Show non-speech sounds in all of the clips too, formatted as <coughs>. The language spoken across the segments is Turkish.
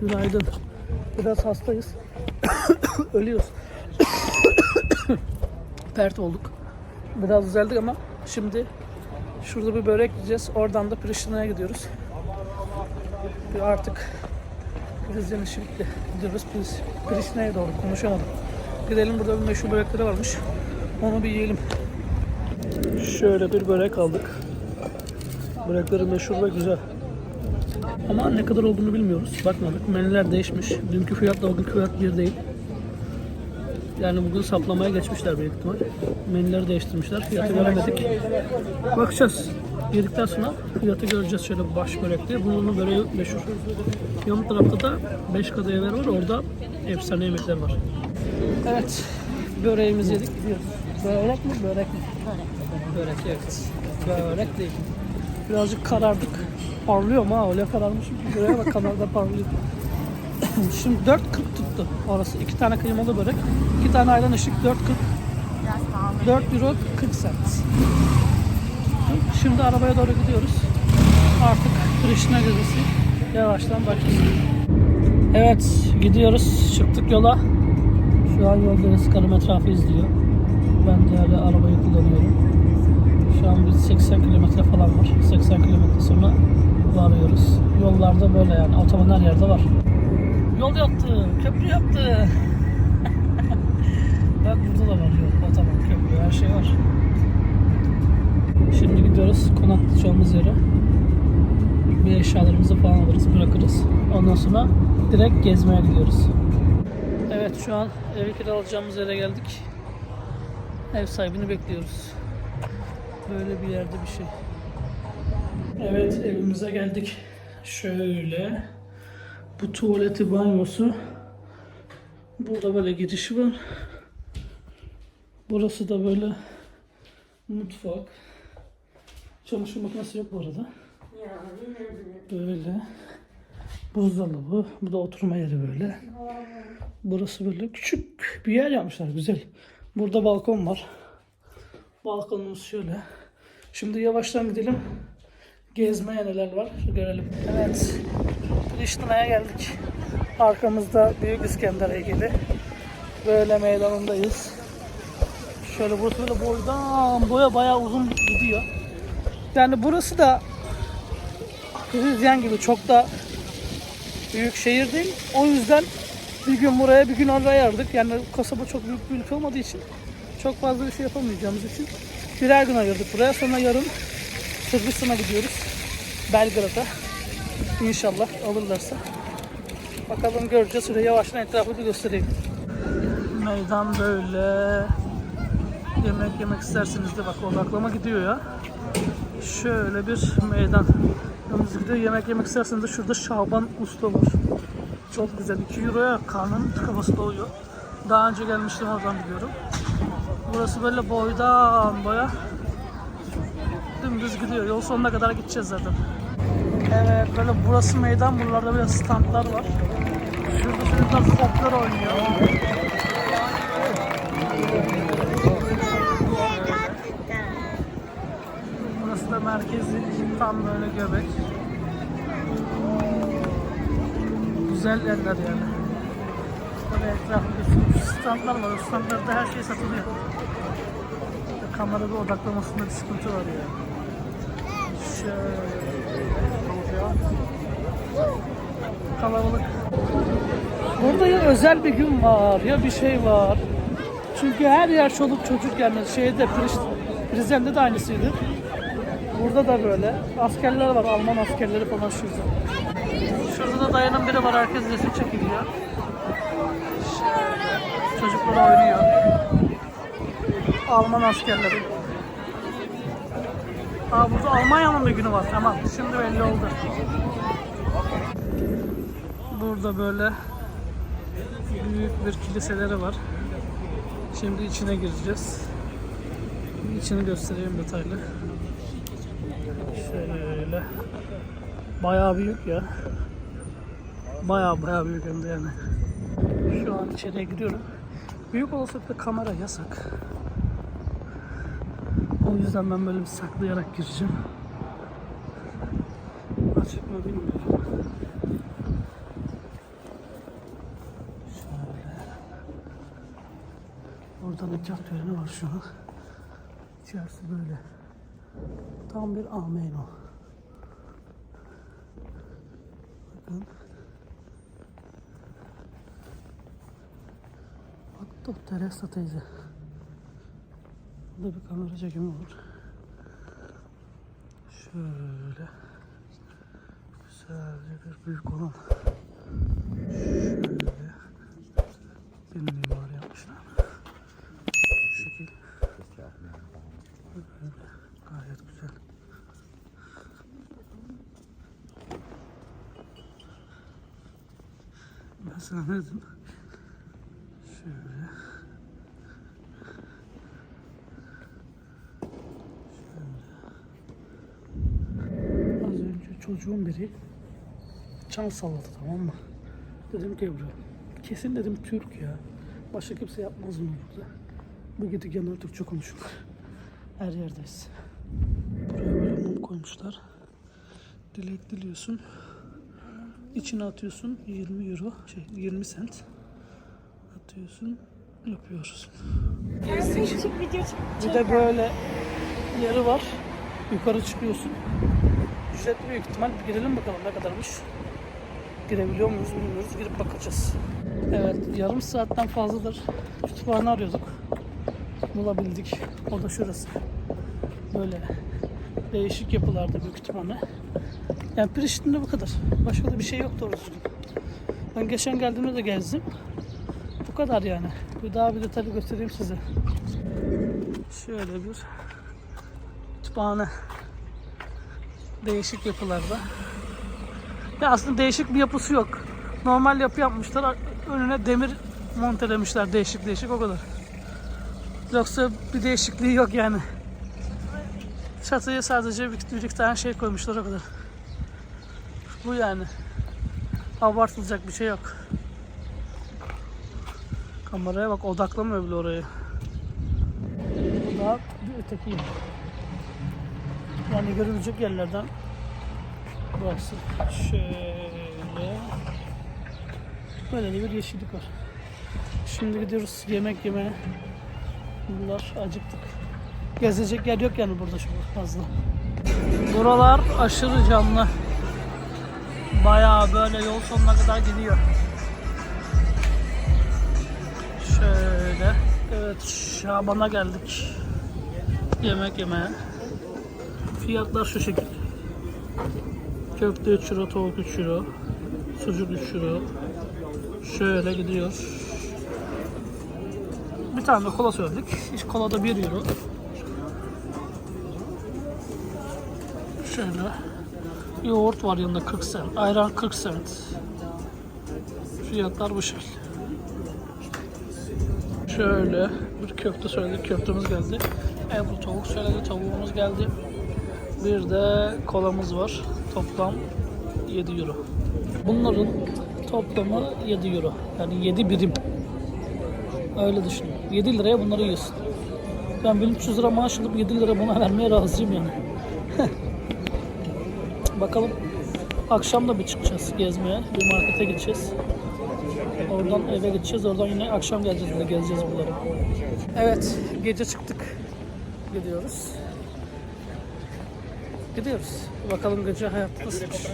Günaydın. Biraz hastayız. <coughs> Ölüyoruz. <coughs> Pert olduk. Biraz düzeldik ama şimdi şurada bir börek yiyeceğiz. Oradan da Priştine'ye gidiyoruz. Bir artık Prizren'in şimdi gidiyoruz. Priz, Priştine'ye doğru konuşamadım. Gidelim burada bir meşhur börekleri varmış. Onu bir yiyelim. Şöyle bir börek aldık. Börekleri meşhur ve güzel. Ama ne kadar olduğunu bilmiyoruz. Bakmadık. Menüler değişmiş. Dünkü fiyatla bugünkü fiyat bir değil. Yani bugün saplamaya geçmişler büyük ihtimal. Menüleri değiştirmişler. Fiyatı göremedik. Bakacağız. Yedikten sonra fiyatı göreceğiz şöyle baş börekli. Bunun böreği meşhur. Yan tarafta da 5 kadayıflar var. Orada efsane yemekler var. Evet. Böreğimizi yedik gidiyoruz. Börek mi? Börek mi? Börek evet. Börek değil. Birazcık karardık. Parlıyor mu ha öyle kararmışım ki bak kanalda parlıyor. <coughs> Şimdi 4.40 tuttu orası. iki tane kıymalı börek. iki tane ayran ışık 4.40. 4 euro 40 cent. Şimdi arabaya doğru gidiyoruz. Artık Krishna gezisi yavaştan başlasın. Evet gidiyoruz. Çıktık yola. Şu an yoldayız. Karım etrafı izliyor. Ben de arabayı kullanıyorum. Şu an bir 80 kilometre falan var. 80 kilometre sonra varıyoruz. Yollarda böyle yani. Otoban her yerde var. Yol yaptı. Köprü yaptı. <laughs> Bak burada da var yol. Otoban, köprü her şey var. Şimdi gidiyoruz konaklayacağımız yere. Bir eşyalarımızı falan alırız, bırakırız. Ondan sonra direkt gezmeye gidiyoruz. Evet şu an evi kiralayacağımız yere geldik. Ev sahibini bekliyoruz. Böyle bir yerde bir şey. Evet evimize geldik. Şöyle. Bu tuvaleti banyosu. Burada böyle girişi var. Burası da böyle mutfak. Çamaşır makinesi yok bu arada. Böyle. Buzdolabı. Bu da oturma yeri böyle. Burası böyle küçük bir yer yapmışlar. Güzel. Burada balkon var. Balkonumuz şöyle. Şimdi yavaştan gidelim. Gezmeye neler var görelim. Evet. Priştine'ye geldik. Arkamızda Büyük İskender heykeli. Böyle meydanındayız. Şöyle burası böyle boydan boya bayağı uzun gidiyor. Yani burası da Hristiyan gibi çok da büyük şehir değil. O yüzden bir gün buraya bir gün oraya ayırdık. Yani kasaba çok büyük bir ülke olmadığı için çok fazla bir şey yapamayacağımız için birer gün ayırdık buraya. Sonra yarın Sırbistan'a gidiyoruz. Belgrad'a. İnşallah alırlarsa. Bakalım göreceğiz. Şöyle yavaştan etrafı bir göstereyim. Meydan böyle. Yemek yemek isterseniz de bak odaklama gidiyor ya. Şöyle bir meydan. Yalnız gidiyor yemek yemek isterseniz de şurada Şaban Usta var. Çok güzel. 2 euroya karnın tıkaması doyuyor. Daha önce gelmiştim oradan biliyorum. Burası böyle boydan boya dümdüz gidiyor. Yol sonuna kadar gideceğiz zaten. Evet böyle burası meydan. Buralarda böyle standlar var. Şurada çocuklar folklor oynuyor. Burası da merkezi. Tam böyle göbek. Güzel yerler yani. Böyle etrafında standlar var. O standlarda her şey satılıyor. Kamerada odaklamasında bir sıkıntı var ya. Şöyle. Kalabalık. Burada ya özel bir gün var ya bir şey var. Çünkü her yer çoluk çocuk yani şeyde Prizren'de de aynısıydı. Burada da böyle. Askerler var, Alman askerleri falan şurada. Şurada da dayanın biri var, herkes resim çekiliyor. Çocuklar oynuyor. Alman askerleri. Aa burada Almanya'nın bir günü var. Tamam. Şimdi belli oldu. Burada böyle büyük bir kiliseleri var. Şimdi içine gireceğiz. İçini göstereyim detaylı. Şöyle. Bayağı büyük ya. Bayağı bayağı büyük hem de yani. Şu an içeriye giriyorum. Büyük olasılıkla kamera yasak. O yüzden ben böyle bir saklayarak gireceğim. Açık mı bilmiyorum. Şöyle. Orada nikah töreni var şu an. İçerisi böyle. Tam bir ameno. Bakın. Bak Teresa teyze. Burada bir kamera çekimi var. Şöyle. Güzelce bir büyük olan. Şöyle. Bir mimar yapmışlar. Şu şekil. Gayet güzel. Ben sana ne dedim? Şöyle. Az önce çocuğun biri çan salladı tamam mı? Dedim ki Ebru, kesin dedim Türk ya. Başka kimse yapmaz bunu burada. Bu gidip yanına Türkçe konuşuyorlar. Her yerdeyiz. Buraya böyle mum koymuşlar. Dilek diliyorsun. İçine atıyorsun 20 euro, şey 20 sent. Atıyorsun, yapıyoruz. Video. Bir de böyle yeri var. Yukarı çıkıyorsun. Ücretli büyük ihtimal. Bir girelim bakalım ne kadarmış. Girebiliyor muyuz bilmiyoruz. Girip bakacağız. Evet yarım saatten fazladır kütüphane arıyorduk. Bulabildik. O da şurası. Böyle değişik yapılarda bir kütüphane. Yani Priştine'de bu kadar. Başka da bir şey yok doğru düzgün. Ben geçen geldiğimde de gezdim. Bu kadar yani. Bir daha bir detaylı göstereyim size. Şöyle bir kütüphane. Değişik yapılarda. Ya aslında değişik bir yapısı yok. Normal yapı yapmışlar. Önüne demir montelemişler değişik değişik o kadar. Yoksa bir değişikliği yok yani. Çatıya sadece bir, bir tane şey koymuşlar o kadar. Bu yani. Abartılacak bir şey yok. Kameraya bak odaklamıyor bile orayı. Bu da bir öteki. Yani görülecek yerlerden burası. Şöyle. Böyle bir yeşillik var. Şimdi gidiyoruz yemek yemeye. Bunlar acıktık. Gezecek yer yok yani burada çok fazla. Buralar aşırı canlı. Bayağı böyle yol sonuna kadar gidiyor. Şöyle. Evet Şaban'a geldik. Yemek yemeye. Fiyatlar şu şekil. Köfte 3 euro, tavuk 3 euro, sucuk 3 euro. Şöyle gidiyor. Bir tane de kola söyledik. İş kola da 1 euro. Şöyle. Yoğurt var yanında 40 cent. Ayran 40 cent. Fiyatlar bu şekil. Şöyle bir köfte söyledik. Köftemiz geldi. Ebru tavuk söyledi. Tavuğumuz geldi. Bir de kolamız var. Toplam 7 euro. Bunların toplamı 7 euro. Yani 7 birim. Öyle düşün. 7 liraya bunları yiyorsun. Ben 1300 lira maaş alıp 7 lira buna vermeye razıyım yani. <laughs> Bakalım. Akşam da bir çıkacağız gezmeye. Bir markete gideceğiz. Oradan eve gideceğiz. Oradan yine akşam geleceğiz. Yine gezeceğiz buraları. Evet. Gece çıktık. Gidiyoruz. Gidiyoruz. Bakalım gece hayat nasılmış.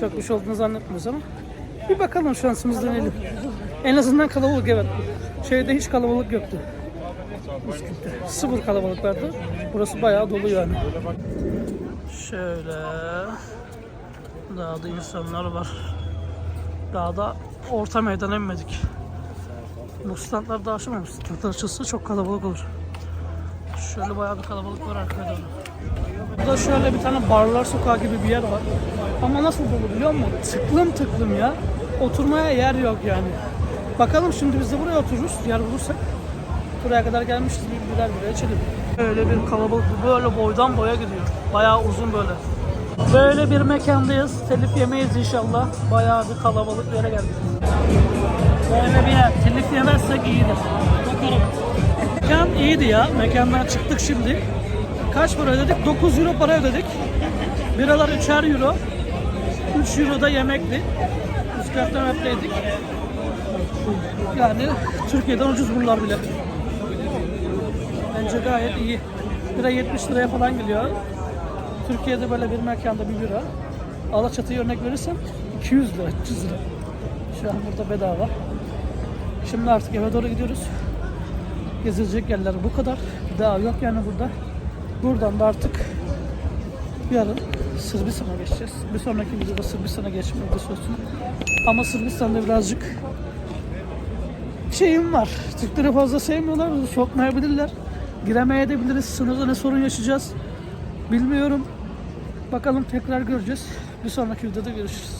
Çok bir şey olduğunu zannetmiyoruz ama. Bir bakalım şansımız deneyelim. En azından kalabalık evet. Şeyde hiç kalabalık yoktu. Üsküp'te. Sıfır kalabalık vardı. Burası bayağı dolu yani. Şöyle. Daha da insanlar var. Daha da orta meydana inmedik. Bu standlar da açılmamış. Standlar açılsa çok kalabalık olur. Şöyle bayağı bir kalabalık var arkada. Burada şöyle bir tane barlar sokağı gibi bir yer var. Ama nasıl dolu biliyor musun? Tıklım tıklım ya. Oturmaya yer yok yani. Bakalım şimdi biz de buraya otururuz. Yer bulursak. Buraya kadar gelmişiz. Bir birer buraya içelim. Böyle bir kalabalık böyle boydan boya gidiyor. Bayağı uzun böyle. Böyle bir mekandayız. Telif yemeyiz inşallah. Bayağı bir kalabalık yere geldik. Böyle bir yer. Telif yemezsek iyidir. Bakalım. Mekan iyiydi ya. Mekandan çıktık şimdi. Kaç para ödedik? 9 euro para ödedik. Biralar 3'er euro. 3 euro da yemekti. Üsküp'ten öpteydik. Yani Türkiye'den ucuz bunlar bile. Bence gayet iyi. Bira 70 liraya falan geliyor. Türkiye'de böyle bir mekanda bir bira. Alaçatı'ya örnek verirsem 200 lira, 300 lira. Şu an burada bedava. Şimdi artık eve doğru gidiyoruz. Gezilecek yerler bu kadar. Daha yok yani burada. Buradan da artık yarın Sırbistan'a geçeceğiz. Bir sonraki videoda Sırbistan'a geçme videosu olsun. Ama Sırbistan'da birazcık şeyim var. Türkleri fazla sevmiyorlar. Sokmayabilirler. Giremeyebiliriz. Sınırda ne sorun yaşayacağız. Bilmiyorum. Bakalım tekrar göreceğiz. Bir sonraki videoda görüşürüz.